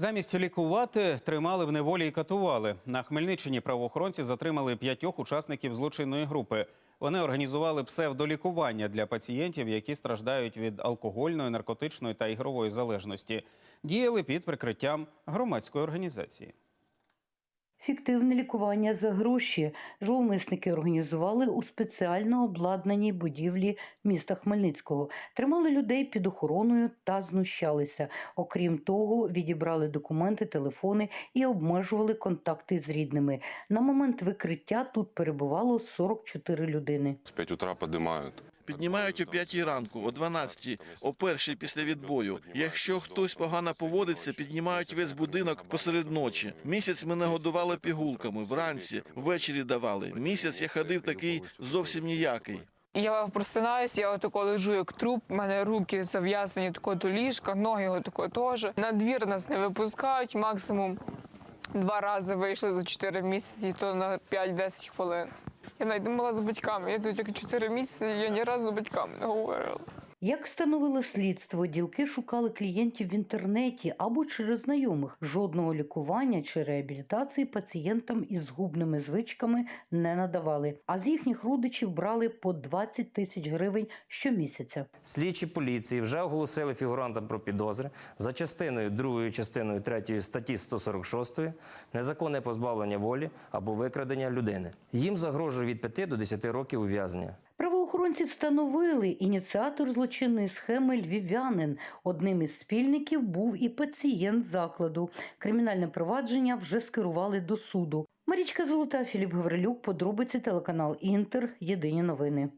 Замість лікувати тримали в неволі і катували. На Хмельниччині правоохоронці затримали п'ятьох учасників злочинної групи. Вони організували псевдолікування для пацієнтів, які страждають від алкогольної, наркотичної та ігрової залежності. Діяли під прикриттям громадської організації. Фіктивне лікування за гроші зловмисники організували у спеціально обладнаній будівлі міста Хмельницького. Тримали людей під охороною та знущалися. Окрім того, відібрали документи, телефони і обмежували контакти з рідними. На момент викриття тут перебувало 44 людини. С 5 утра поднимают. Піднімають о 5 ранку, о 12, о першій після відбою. Якщо хтось погано поводиться, піднімають весь будинок посеред ночі. Місяць мене годували пігулками, вранці, ввечері давали. Місяць я ходив такий зовсім ніякий. Я просинаюсь, я отако лежу як труп, у мене руки зав'язані тако до ліжка, ноги отако теж. На двір нас не випускають, максимум два рази вийшли за 4 місяці, то на 5-10 хвилин. Я навіть думала з батьками. Я тут як 4 місяці, я ні разу з батьками не говорила. Як встановило слідство, ділки шукали клієнтів в інтернеті або через знайомих. Жодного лікування чи реабілітації пацієнтам із згубними звичками не надавали. А з їхніх родичів брали по 20 тисяч гривень щомісяця. Слідчі поліції вже оголосили фігурантам про підозри за частиною 2 частиною 3 статті 146 незаконне позбавлення волі або викрадення людини. Їм загрожує від 5 до 10 років ув'язнення. Правоохоронці встановили ініціатор злочинної схеми львів'янин. Одним із спільників був і пацієнт закладу. Кримінальне провадження вже скерували до суду. Марічка Золота, Філіп Гаврилюк, подробиці телеканал Інтер. Єдині новини.